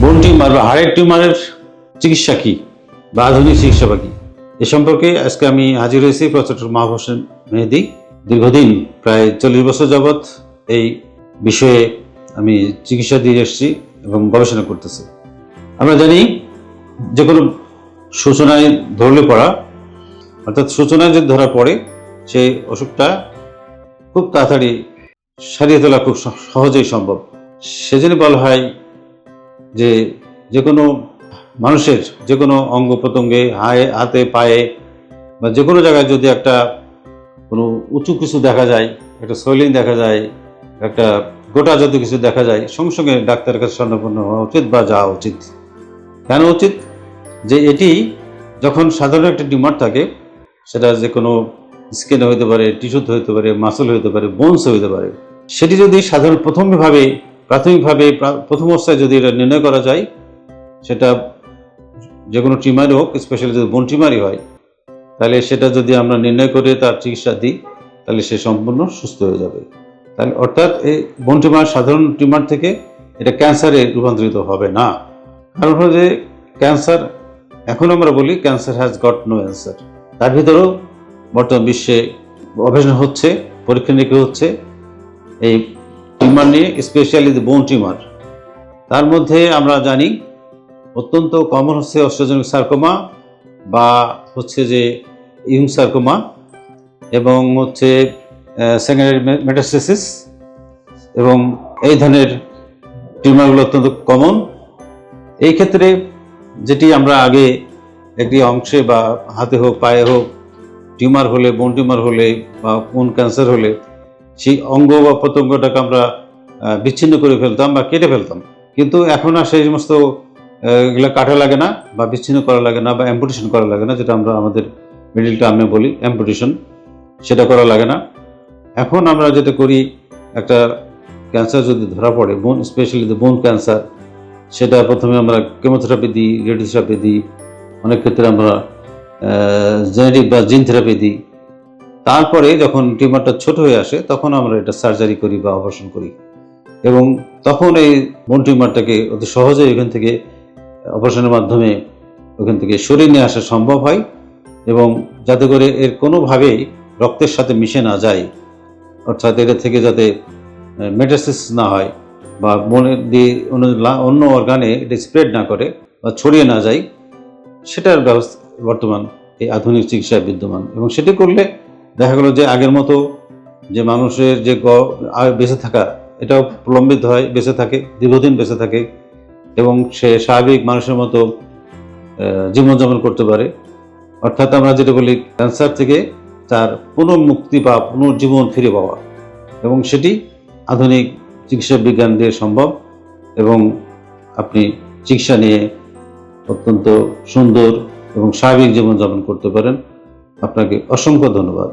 বোন টিউমার বা হাড়ের টিউমারের চিকিৎসা কী? বা আধুনিক চিকিৎসা বা কি? এ সম্পর্কে আজকে আমি হাজির হয়েছি প্রফেসর মাহবুব হোসেন মেহেদি। দীর্ঘদিন, প্রায় চল্লিশ বছর যাবৎ এই বিষয়ে আমি চিকিৎসা দিয়ে এসেছি এবং গবেষণা করতেছি। আমরা জানি যে কোনো সূচনায় ধরলে পড়া, অর্থাৎ সূচনায় যদি ধরা পড়ে, সেই অসুখটা খুব তাড়াতাড়ি সারিয়ে তোলা খুব সহজেই সম্ভব। সেজন্য বলা হয় যে যে কোনো মানুষের যে কোনো অঙ্গ প্রত্যঙ্গে হায়ে, হাতে, পায়ে বা যে কোনো জায়গায় যদি একটা কোনো উঁচু কিছু দেখা যায়, একটা সোয়েলিং দেখা যায়, একটা গোটা জাতীয় কিছু দেখা যায়, সঙ্গে সঙ্গে ডাক্তারের কাছে স্বর্ণপন্ন হওয়া উচিত বা যাওয়া উচিত। কেন উচিত? যে এটি যখন সাধারণ একটা টিউমার থাকে, সেটা যে কোনো স্কিনে হইতে পারে, টিস্যুতে হইতে পারে, মাসল হইতে পারে, বোনস হইতে পারে, সেটি যদি সাধারণ প্রথমভাবে প্রাথমিকভাবে প্রা- প্রথম অবস্থায় যদি এটা নির্ণয় করা যায়, সেটা যে কোনো টিউমারই হোক স্পেশালি যদি বোন টিউমারই হয়, তাহলে সেটা যদি আমরা নির্ণয় করে তার চিকিৎসা দিই, তাহলে সে সম্পূর্ণ সুস্থ হয়ে যাবে। তাহলে অর্থাৎ এই বোন টিউমার সাধারণ টিউমার থেকে এটা ক্যান্সারে রূপান্তরিত হবে না। কারণ হলো যে ক্যান্সার, এখন আমরা বলি cancer has got no answer তার ভিতরেও বর্তমান বিশ্বে গবেষণা হচ্ছে পরীক্ষা নিরীক্ষা হচ্ছে, এই টিউমার নিয়ে স্পেশালি বোন টিউমার তার মধ্যে আমরা জানি অত্যন্ত কমন হচ্ছে অস্ট্রোজেনিক সার্কোমা বা হচ্ছে যে ইউং সার্কোমা এবং হচ্ছে সেকেন্ডারি মেটাস্টেসিস এবং এই ধরনের টিউমারগুলো অত্যন্ত কমন এই ক্ষেত্রে যেটি আমরা আগে একটি অংশে বা হাতে হোক, পায়ে হোক টিউমার হলে বোন টিউমার হলে বা কোন ক্যান্সার হলে সেই অঙ্গ বা প্রত্যঙ্গটাকে আমরা বিচ্ছিন্ন করে ফেলতাম বা কেটে ফেলতাম। কিন্তু এখন আর সেই সমস্ত এগুলো কাটা লাগে না বা বিচ্ছিন্ন করা লাগে না বা অ্যাম্পুটেশন করা লাগে না, যেটা আমরা আমাদের মিডিল টার্মে বলি অ্যাম্পুটেশন সেটা করা লাগে না। এখন আমরা যেটা করি, একটা ক্যান্সার যদি ধরা পড়ে বোন স্পেশালি দ্য বোন ক্যান্সার সেটা প্রথমে আমরা কেমোথেরাপি দিই রেডিওথেরাপি দিই, অনেক ক্ষেত্রে আমরা জেনেটিক বা জিন থেরাপি দিই। তারপরে যখন টিউমারটা ছোট হয়ে আসে, তখন আমরা এটা সার্জারি করি বা অপারেশন করি। এবং তখন এই বোন টিউমারটাকে অতি সহজেই এখান থেকে অপারেশনের মাধ্যমে ওখান থেকে সরিয়ে নিয়ে আসা সম্ভব হয় এবং যাতে করে এর কোনোভাবেই রক্তের সাথে মিশে না যায়। অর্থাৎ এটা থেকে যাতে মেটাসিস না হয় বা মনে দিয়ে অন্য অন্য অর্গানে এটা স্প্রেড না করে বা ছড়িয়ে না যায়, সেটার ব্যবস্থা বর্তমান এই আধুনিক চিকিৎসায় বিদ্যমান। এবং সেটি করলে দেখা গেল যে আগের মতো যে মানুষের যে বেঁচে থাকা, এটাও প্রলম্বিত হয়, বেঁচে থাকে, দীর্ঘদিন বেঁচে থাকে এবং সে স্বাভাবিক মানুষের মতো জীবনযাপন করতে পারে। অর্থাৎ আমরা যেটা বলি, ক্যান্সার থেকে তার পুনর্মুক্তি বা পুনর্জীবন ফিরে পাওয়া এবং সেটি আধুনিক চিকিৎসা বিজ্ঞান দিয়ে সম্ভব এবং আপনি চিকিৎসা নিয়ে অত্যন্ত সুন্দর এবং স্বাভাবিক জীবনযাপন করতে পারেন। আপনাকে অসংখ্য ধন্যবাদ।